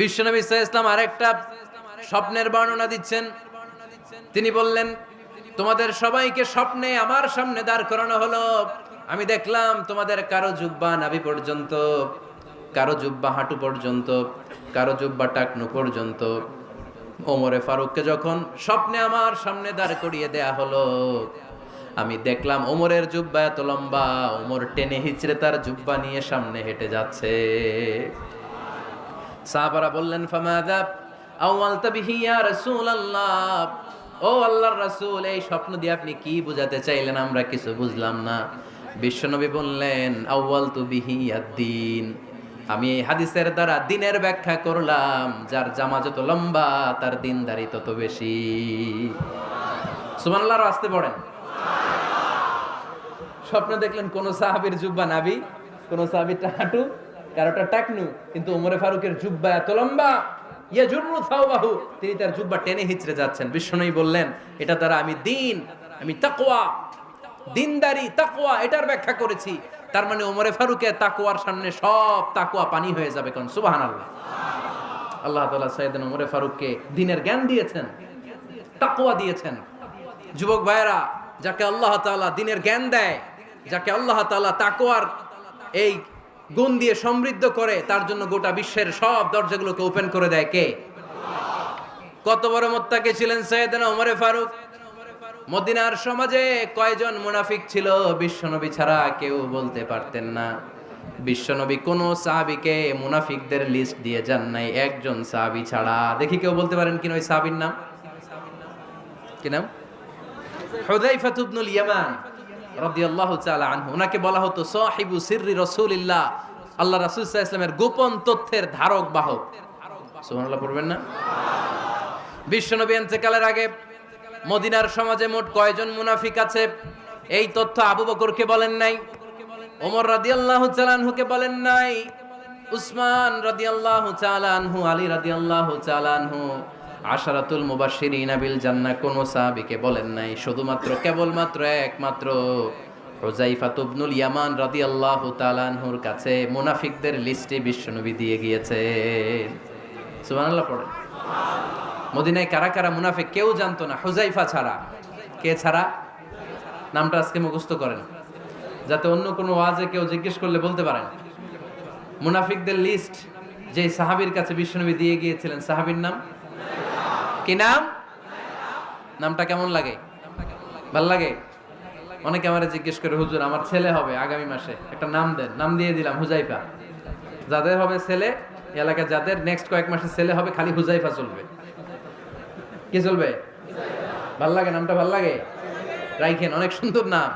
বিশ্বনবী ইসা ইসলাম আরেকটা স্বপ্নের বর্ণনা দিচ্ছেন। তিনি বললেন, তোমাদের সবাইকে স্বপ্নে আমার সামনে দাঁড় করানো হলো। আমি দেখলাম তোমাদের কারও জুব্বা নাভি পর্যন্ত, কারও জুব্বা হাঁটু পর্যন্ত, কারও জুব্বা টাকনু পর্যন্ত। ওমরে ফারুককে যখন স্বপ্নে আমার সামনে দাঁড় করিয়ে দেয়া হলো, আমি দেখলাম ওমরের জুব্বা এত লম্বা, ওমর টেনে হিচড়ে তার জুব্বা নিয়ে সামনে হেঁটে যাচ্ছে। সাহাবারা বললেন ফামাদা আওয়ালতা বিহি ইয়া রাসূলুল্লাহ। ও আল্লাহর রাসূল, এই স্বপ্ন দিয়ে আপনি কি বোঝাতে চাইলেন? আমরা কিছু বুঝলাম না। বিশ্বনবী বললেন, আউয়াল তু বিহি দিন আমি এই হাদিসের দ্বারা দিনের ব্যাখ্যা করলাম, যার জামা যত লম্বা, তার দিনদারি তত বেশি। সুবহানাল্লাহর আসতে পড়েন। স্বপ্ন দেখলেন, কোন সাহাবীর জুব্বা নাবি কোন সাহাবীর হাঁটু কারোটা টাকনু, কিন্তু ওমরে ফারুকের জুব্বা এত লম্বা। তিনি তার জুব্বা টেনে হিচড়ে যাচ্ছেন। বিশ্বনবী বললেন, এটা দ্বারা আমি দিন, আমি তাকওয়া, দিনদারি, তাকওয়া, এটার ব্যাখ্যা করেছি। তার মানে ওমরে ফারুকের তাকওয়ার সামনে সব তাকওয়া পানি হয়ে যাবে কারণ সুবহানাল্লাহ। আল্লাহ তাআলা সাইয়েদনা ওমরে ফারুককে দিনের জ্ঞান দিয়েছেন, তাকওয়া দিয়েছেন। যুবক ভাইয়েরা, যাকে আল্লাহ তাআলা দিনের জ্ঞান দেয়, যাকে আল্লাহ তাআলা তাকওয়ার এই গুণ দিয়ে সমৃদ্ধ করে, তার জন্য গোটা বিশ্বের সব দরজাগুলোকে ওপেন করে দেয় কে? কত বড় মোত্তাকে ছিলেন সৈয়দনা ওমরে ফারুক। মদিনার সমাজে কয়জন মুনাফিক ছিল, বিশ্বনবী ছাড়া কেউ বলতে পারতেন না। বিশ্বনবী কোন সাহাবিকে মুনাফিকদের লিস্ট দিয়ে যান নাই, একজন সাহাবি ছাড়া। দেখি কেউ বলতে পারেন কিনা ওই সাহাবির নাম? কি নাম? হুযাইফা ইবনুল ইয়ামান। রাদিয়াল্লাহু তাআলা আনহু। বলা হতো সাহিবু সিররি আল্লাহ গোপন তথ্যের ধারক, বাহক। সুবহানাল্লাহ পড়বেন না? বিশ্বনবী আগে মদিনার সমাজে মোট কয়জন মুনাফিক আছে? এই তথ্য আবু বকরকে বলেন নাই, ওমর রাদিয়াল্লাহু তাআলা আনহুকে বলেন নাই, উসমান রাদিয়াল্লাহু তাআলা আনহু, আলী রাদিয়াল্লাহু তাআলা আনহু। আশারাতুল মুবাশশিরিনা ইনাবিল জান্না কোন সাহাবীকে বলেন নাই। শুধুমাত্র, কেবলমাত্র একমাত্র হুযাইফা ইবনুল ইয়ামান রাদিয়াল্লাহু তাআলা আনহুর কাছে মুনাফিকদের লিস্টে বিশ্বনবী দিয়ে গিয়েছেন। সুবহানাল্লাহ পড়েন। মদিনায় কারা কারা মুনাফিক কেউ জানতো না। হুজাইফা ছাড়া। কে ছাড়া? নামটা আজকে মুখস্থ করেন। যাতে অন্য কোনো ওয়াজে কেউ জিজ্ঞেস করলে বলতে পারেন। মুনাফিকদের লিস্ট যে সাহাবীর কাছে বিশ্বনবী দিয়ে গিয়েছিলেন, সাহাবীর নাম? কি নাম? নামটা কেমন লাগে? ভালো লাগে? অনেকে আমার জিজ্ঞেস করে, হুজুর, আমার ছেলে হবে আগামী মাসে। একটা নাম দেন, নাম দিয়ে দিলাম, হুজাইফা। যাদের হবে ছেলে এলাকায় যাদের নেক্সট কয়েক মাসে ছেলে হবে, খালি হুজাইফা চলবে। কি চলবে? ভালো লাগে? নামটা ভালো লাগে? রাইখেন, অনেক সুন্দর নাম।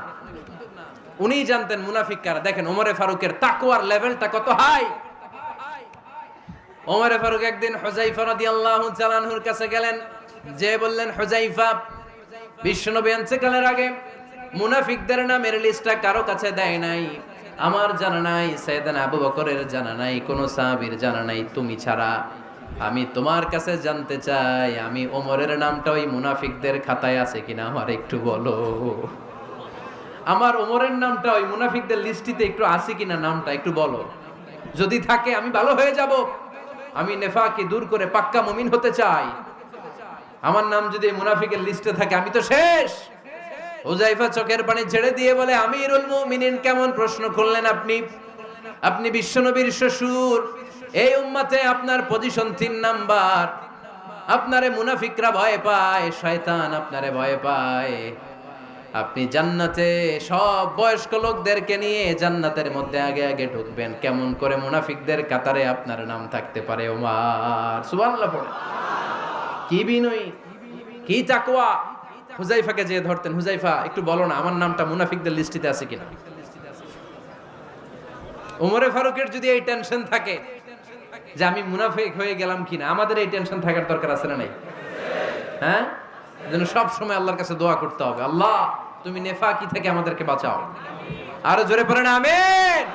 উনি জানতেন মুনাফিক কারা। দেখেন, ওমরে ফারুকের তাকওয়ার লেভেলটা কত হাই ওমরে ফারুক একদিন হুজাইফা রাদিয়াল্লাহু তাআলা আনহুর কাছে গেলেন। যে বললেন হুজাইফা বিশ্বনবী ইন্তেকালের আগে মুনাফিকদের নামের লিস্টটা কারও কাছে দেয় নাই। আমার জানা নাই সাইয়েদানা আবু বকরের জানা নাই, কোনো সাহাবীর জানা নাই, তুমি ছাড়া। আমি তোমার কাছে জানতে চাই, আমি ওমরের নামটা ওই মুনাফিকদের খাতায় আছে কিনা, আমার একটু বলো। আমার ওমরের নামটা ওই মুনাফিকদের লিস্টিতে একটু আছে কিনা, নামটা একটু বলো। যদি থাকে, আমি ভালো হয়ে যাব। আমি নেফাকে দূর করে পাক্কা মুমিন হতে চাই। আমার নাম যদি মুনাফিকের লিস্টে থাকে, আমি তো শেষ। হুজাইফা চোখের পানি ছেড়ে দিয়ে বলে, আমিরুল মুমিনিন, কেমন প্রশ্ন করলেন আপনি? আপনি বিশ্বনবীর শ্বশুর। এই উম্মাতে আপনার পজিশন তিন নাম্বার। আপনারে মুনাফিকরা ভয় পায়, শয়তান আপনারে ভয় পায়। আপনি জান্নাতে সব বয়স্ক লোকদেরকে নিয়ে জান্নাতের মধ্যে আগে আগে ঢুকবেন। কেমন করে মুনাফিকদের কাতারে আপনার নাম থাকতে পারে, ওমার? সুবহানাল্লাহ পড়ে। কি বিনয়ী, কি তাকওয়া। হুজাইফাকে যে ধরতেন হুজাইফা একটু বলো না, আমার নামটা মুনাফিকদের লিস্টিতে আছে কিনা? ওমরে ফারুকের যদি এই টেনশন থাকে যে আমি মুনাফিক হয়ে গেলাম কিনা, আমাদের এই টেনশন থাকার দরকার আছে না নাই? হ্যাঁ? যেন সব সময় আল্লাহর কাছে দোয়া করতে হবে। আল্লাহ তুমি নেফাকি থেকে আমাদেরকে বাঁচাও। আরও জোরে পড়েন, আমিন।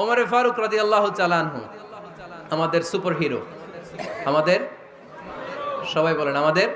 ওমরে ফারুক রাদিয়াল্লাহু চালানহু আমাদের সুপার হিরো আমাদের, সবাই বলেন, আমাদের